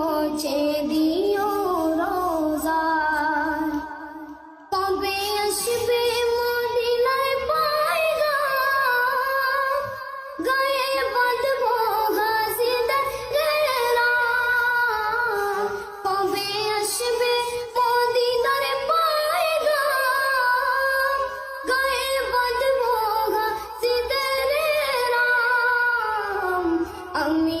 পৌঁছে দিও রোজায় কবে আসবে মদিনায় পায়গা গায়ে বাঁধবো গাছিদের গেরা। কবে আসবে মদিনার পায়গা গায়ে বাঁধবো গাছিদের রাম আমি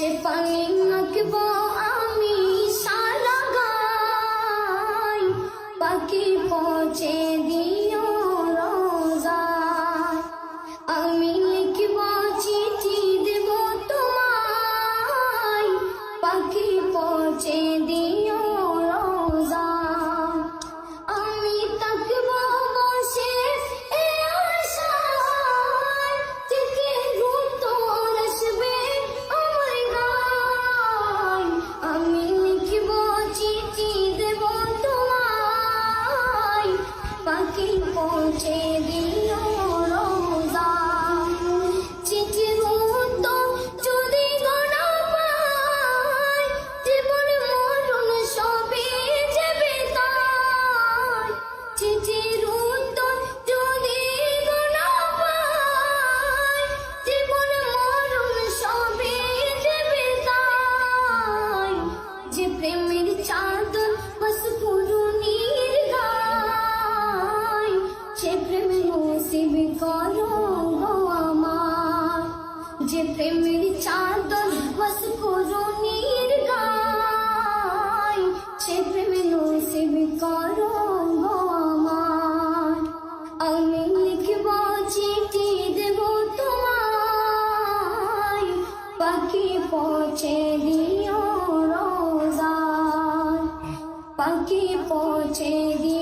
সে পানি মাখব আমি সারা গাই। পাখি প্রেমের চাদর, বস পুরুনির গায়। সে প্রেম নসিব করো আমার। আমি লিখব চিঠি দেব তোমায়। পাখি পৌঁছে দিও রোজায় পাখি পৌঁছে দিও